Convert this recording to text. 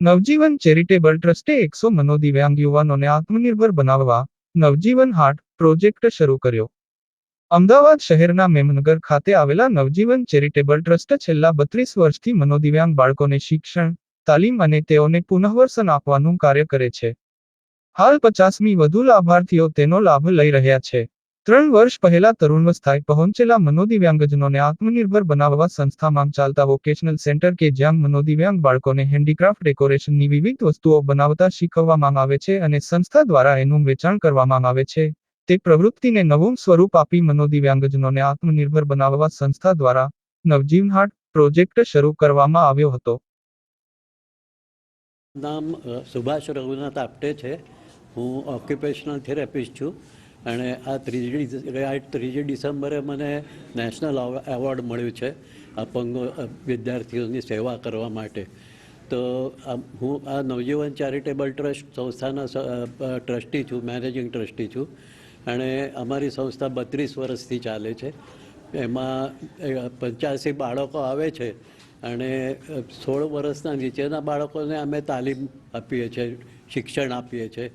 નવજીવન charitable ટ્રસ્ટે એકસો મનોદિવ્યાંગ યુવાનોને આત્મનિર્ભર બનાવવા નવજીવન હાર્ટ પ્રોજેક્ટ શરૂ કર્યો. અમદાવાદ શહેરના મેમનગર ખાતે આવેલા નવજીવન ચેરિટેબલ ટ્રસ્ટ છેલ્લા બત્રીસ વર્ષથી મનોદિવ્યાંગ બાળકોને શિક્ષણ, તાલીમ અને તેઓને પુનઃવર્સન આપવાનું કાર્ય કરે છે. હાલ પચાસમી વધુ લાભાર્થીઓ તેનો લાભ લઈ રહ્યા છે. ત્રણ વર્ષ પહેલા તરુણવસ્થાએ પહોંચેલા મનોદિવ્યાંગજનોને આત્મનિર્ભર બનાવવા સંસ્થામાં ચાલતા વોકેશનલ સેન્ટર કે જ્યાં મનોદિવ્યાંગ બાળકોને હેન્ડીક્રાફ્ટ ડેકોરેશનની વિવિધ વસ્તુઓ બનાવતા શીખવવામાં આવે છે અને સંસ્થા દ્વારા એનું વેચાણ કરવામાં આવે છે. તે પ્રવૃત્તિને નવું સ્વરૂપ આપી મનોદિવ્યાંગજનોને આત્મનિર્ભર બનાવવા સંસ્થા દ્વારા નવજીવનહાટ પ્રોજેક્ટ શરૂ કરવામાં આવ્યો હતો. નામ સુભાષ રઘુનાથ આપટે છે. હું ઓક્યુપેશનલ થેરાપિસ્ટ છું. અને આ ત્રીજી ડિસ- ત્રીજી ડિસેમ્બરે મને નેશનલ એવોર્ડ મળ્યું છે અપંગ વિદ્યાર્થીઓની સેવા કરવા માટે. તો હું આ નવજીવન ચેરિટેબલ ટ્રસ્ટ સંસ્થાના ટ્રસ્ટી છું, મેનેજિંગ ટ્રસ્ટી છું. અને અમારી સંસ્થા બત્રીસ વર્ષથી ચાલે છે. એમાં પંચ્યાસી બાળકો આવે છે અને સોળ વર્ષના નીચેના બાળકોને અમે તાલીમ આપીએ છીએ શિક્ષણ આપીએ છીએ